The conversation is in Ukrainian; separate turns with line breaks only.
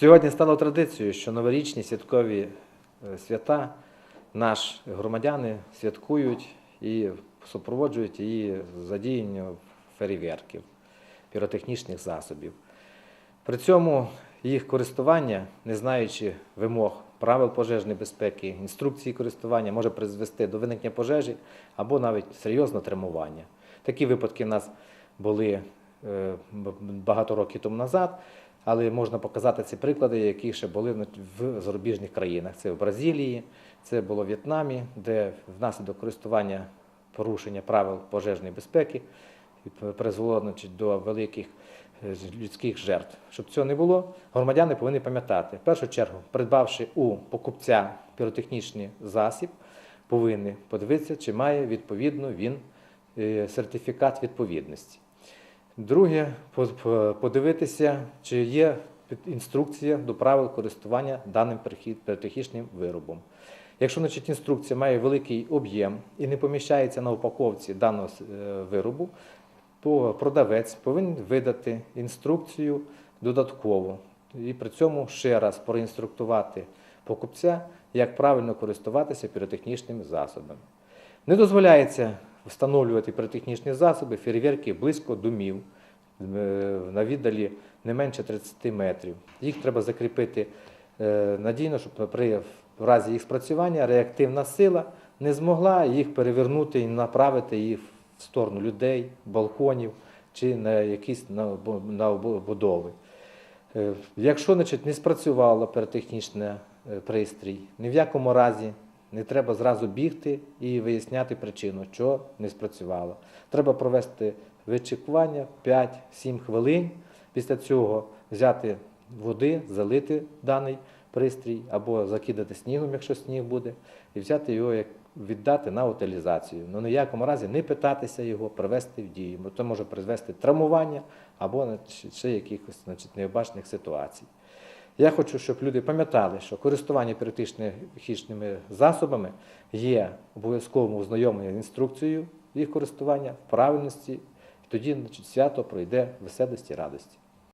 Сьогодні стало традицією, що новорічні святкові е, свята наш громадяни святкують і супроводжують її задіянням фейерверків, піротехнічних засобів. При цьому їх користування, не знаючи вимог правил пожежної безпеки, інструкції користування, може призвести до виникнення пожежі або навіть серйозного травмування. Такі випадки в нас були е, багато років тому назад, але можна показати ці приклади, які ще були в- зарубіжних країнах. Це в Бразилії, це було в В'єтнамі, де внаслідок користування порушення правил пожежної безпеки призвело значить, до великих е, людських жертв. Щоб цього не було, громадяни повинні пам'ятати, в першу чергу, придбавши у покупця піротехнічний засіб, повинні подивитися, чи має відповідно він е, сертифікат відповідності. Друге, по- по- подивитися, чи є інструкція до правил користування даним перехід- піротехнічним виробом. Якщо значить, інструкція має великий об'єм і не поміщається на упаковці даного е, виробу, то продавець повинен видати інструкцію додаткову і при цьому ще раз проінструктувати покупця, як правильно користуватися піротехнічними засобами. Не дозволяється встановлювати піротехнічні засоби, фейерверки близько домів на віддалі не менше 30 метрів. Їх треба закріпити е, надійно, щоб при в разі їх спрацювання реактивна сила не змогла їх перевернути і направити їх в сторону людей, балконів чи на якісь набо- новобудови. Е, Якщо значить, не спрацювало піротехнічний е, пристрій, ні в якому разі не треба зразу бігти і виясняти причину, що не спрацювало. Треба провести вичікування 5-7 хвилин. Після цього взяти води, залити даний пристрій або закидати снігом, якщо сніг буде, і взяти його як віддати на утилізацію. Ну ні разі не питатися його привести в дію, бо це може призвести травмування або ще якихось значить, необачних ситуацій. Я хочу, щоб люди пам'ятали, що користування піротехнічними засобами є обов'язковим ознайомленням з інструкцією їх користування в правильності, тоді значить, свято пройде веселості радості.